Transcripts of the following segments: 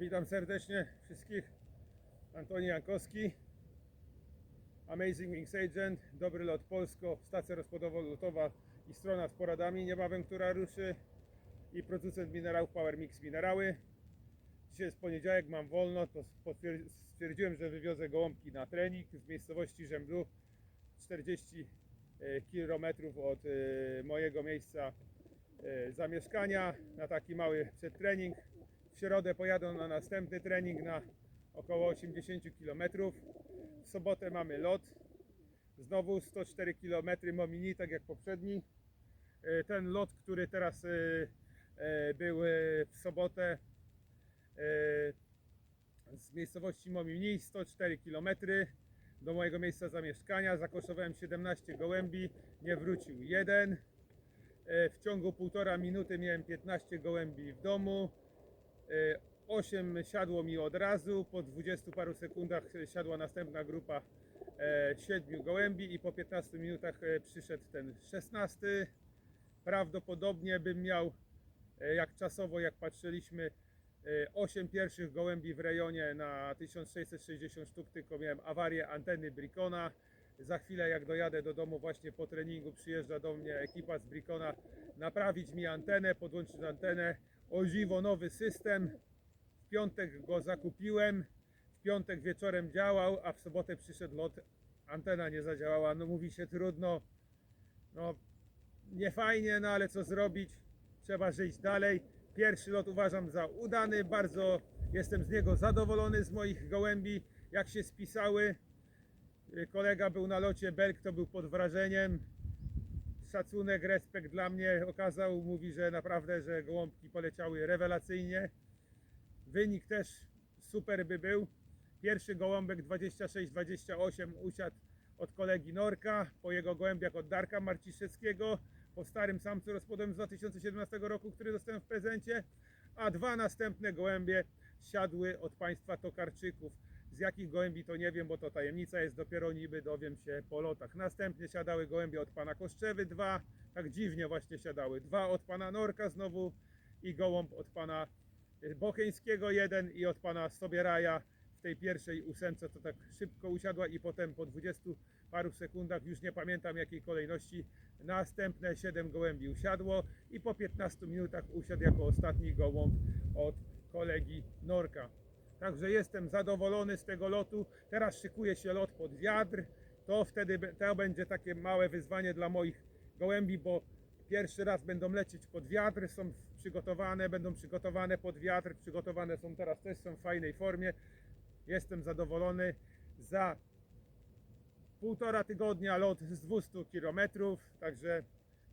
Witam serdecznie wszystkich. Antoni Jankowski, Amazing Wings Agent, Dobry Lot Polsko, stacja rozpodowo-lotowa i strona z poradami niebawem, która ruszy i producent minerałów Power Mix Minerały. Dzisiaj jest poniedziałek, mam wolno, to stwierdziłem, że wywiozę gołąbki na trening z miejscowości Żemblu 40 km od e, mojego miejsca e, zamieszkania na taki mały przedtrening. Środę pojadą na następny trening na około 80 km. W sobotę mamy lot. Znowu 104 km Momini, tak jak poprzedni. E, Ten lot, który teraz e, e, był w sobotę z miejscowości Momini, 104 km do mojego miejsca zamieszkania. Zakoszowałem 17 gołębi, nie wrócił jeden. W ciągu półtora minuty miałem 15 gołębi w domu. 8 siadło mi od razu, po 20 paru sekundach siadła następna grupa 7 gołębi i po 15 minutach e, przyszedł ten 16. Prawdopodobnie bym miał, e, jak czasowo, jak patrzyliśmy, 8 pierwszych gołębi w rejonie na 1660 sztuk, tylko miałem awarię anteny Bricona. Za chwilę jak dojadę do domu właśnie po treningu przyjeżdża do mnie ekipa z Bricona naprawić mi antenę, podłączyć antenę. O dziwo nowy system. W piątek go zakupiłem. W piątek wieczorem działał, a w sobotę przyszedł lot. Antena nie zadziałała. No mówi się trudno. No nie fajnie, no ale co zrobić? Trzeba żyć dalej. Pierwszy lot uważam za udany. Bardzo jestem z niego zadowolony z moich gołębi, jak się spisały. Kolega był na locie Belk, to był pod wrażeniem. Szacunek, respekt dla mnie okazał. Mówi, że naprawdę, że gołąbki poleciały rewelacyjnie. Wynik też super by był. Pierwszy gołąbek 26-28 usiadł od kolegi Norka, po jego gołębiach od Darka Marciszewskiego, po starym samcu rozpłodem z 2017 roku, który dostałem w prezencie, a dwa następne gołębie siadły od państwa Tokarczyków. Jakich gołębi to nie wiem, bo to tajemnica jest, dopiero niby dowiem się po lotach. Następnie siadały gołębie od pana Koszczewy, dwa, tak dziwnie właśnie siadały. Dwa od pana Norka znowu i gołąb od pana y, Bocheńskiego jeden i od pana Sobieraja w tej pierwszej ósemce to tak szybko usiadła i potem po 20 paru sekundach, już nie pamiętam jakiej kolejności, następne 7 gołębi usiadło i po 15 minutach usiadł jako ostatni gołąb od kolegi Norka. Także jestem zadowolony z tego lotu. Teraz szykuje się lot pod wiatr. To wtedy to będzie takie małe wyzwanie dla moich gołębi, bo pierwszy raz będą lecieć pod wiatr, są przygotowane, będą przygotowane pod wiatr, przygotowane są teraz też są w fajnej formie. Jestem zadowolony. Za półtora tygodnia lot z 200 km. Także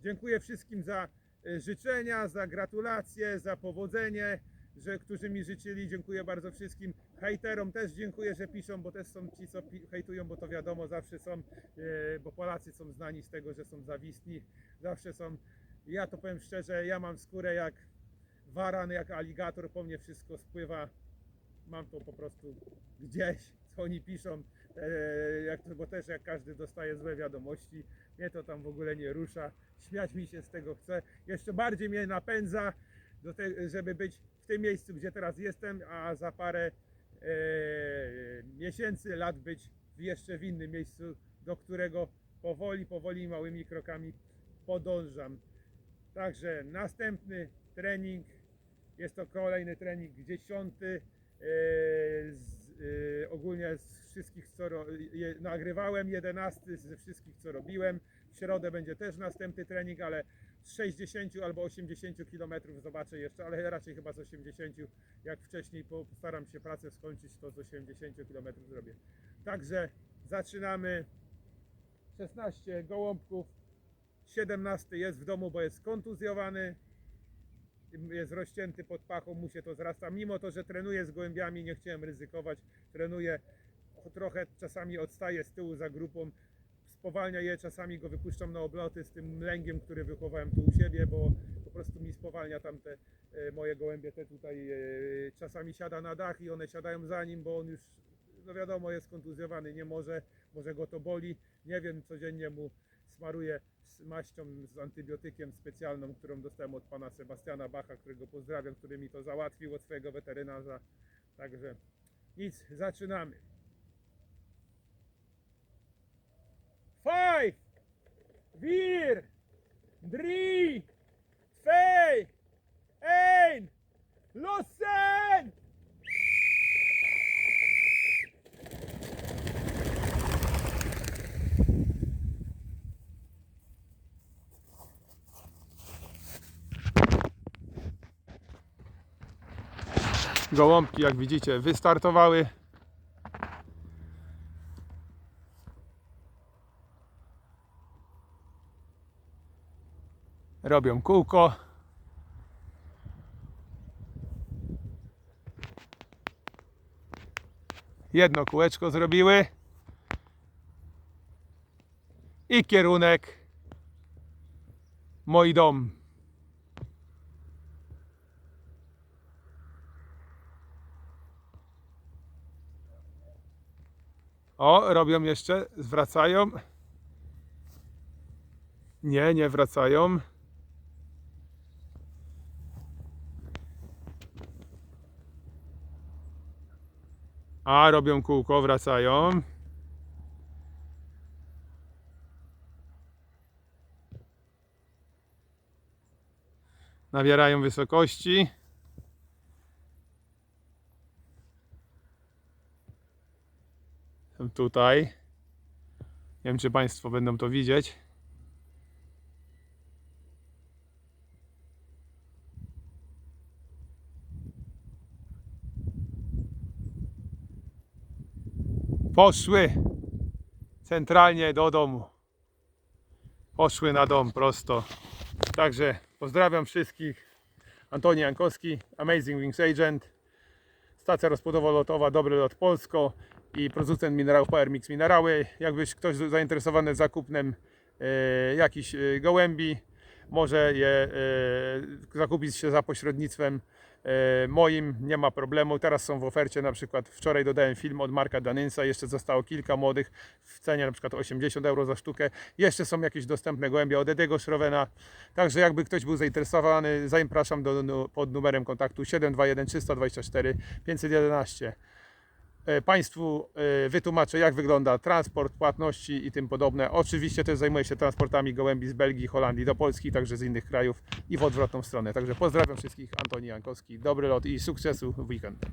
dziękuję wszystkim za e, życzenia, za gratulacje, za powodzenie, że, którzy mi życzyli. Dziękuję bardzo wszystkim. Hejterom też dziękuję, że piszą, bo też są ci, co hejtują, bo to wiadomo, zawsze są, e, bo Polacy są znani z tego, że są zawistni. Zawsze są, ja to powiem szczerze, ja mam skórę jak waran, jak aligator, po mnie wszystko spływa mam to po prostu gdzieś, co oni piszą, e, jak, to- bo też jak każdy dostaje złe wiadomości, mnie to tam w ogóle nie rusza, śmiać mi się z tego chce, jeszcze bardziej mnie napędza, do te, żeby być tym miejscu, gdzie teraz jestem, a za parę e, miesięcy, lat być jeszcze w innym miejscu, do którego powoli, powoli, małymi krokami podążam. Także następny trening, jest to kolejny trening dziesiąty. E, e, ogólnie z wszystkich co ro, je, nagrywałem 11 ze wszystkich co robiłem. W środę będzie też następny trening, ale z 60 albo 80 km zobaczę jeszcze, ale raczej chyba z 80. Jak wcześniej po- postaram się pracę skończyć, to z 80 km zrobię. Także zaczynamy. 16 gołąbków, 17 jest w domu, bo jest skontuzjowany jest rozcięty pod pachą, mu się to zrasta. Mimo to, że trenuję z gołębiami, nie chciałem ryzykować. Trenuję trochę, czasami odstaję z tyłu za grupą. Spowalnia je, czasami go wypuszczam na obloty z tym mlęgiem, który wychowałem tu u siebie, bo po prostu mi spowalnia tam te e, moje gołębie, te tutaj e, czasami siada na dach i one siadają za nim, bo on już, no wiadomo, jest kontuzjowany, nie może, może go to boli. Nie wiem, codziennie mu smaruję z maścią, z antybiotykiem specjalną, którą dostałem od pana Sebastiana Bacha, którego pozdrawiam, który mi to załatwił od swojego weterynarza. Także nic, zaczynamy. Five, vier, drie, twee, één, lossen! Gołąbki, jak widzicie, wystartowały. Robią kółko. Jedno kółeczko zrobiły. I kierunek mój dom. O, robią jeszcze, zwracają. Nie, nie wracają. A, robią kółko, wracają. Nabierają wysokości. Tutaj. Nie wiem, czy Państwo będą to widzieć. Poszły centralnie do domu. Poszły na dom prosto. Także pozdrawiam wszystkich. Antoni Jankowski, Amazing Wings Agent. Stacja rozbudowo-lotowa Dobry Lot Polsko i producent minerałów Power Mix Minerały. Jakbyś ktoś zainteresowany zakupnem e, jakichś e, gołębi, może je e, zakupić się za pośrednictwem moim, nie ma problemu. Teraz są w ofercie, na przykład wczoraj dodałem film od Marka Danynsa, jeszcze zostało kilka młodych w cenie na przykład 80 euro za sztukę. Jeszcze są jakieś dostępne gołębie od Ediego Schrovena. Także jakby ktoś był zainteresowany, zapraszam do, pod numerem kontaktu 721 324 511. E, Państwu e, wytłumaczę, jak wygląda transport, płatności i tym podobne. Oczywiście też zajmuję się transportami gołębi z Belgii, Holandii do Polski, także z innych krajów i w odwrotną stronę. Także pozdrawiam wszystkich, Antoni Jankowski, dobry lot i sukcesu w weekend.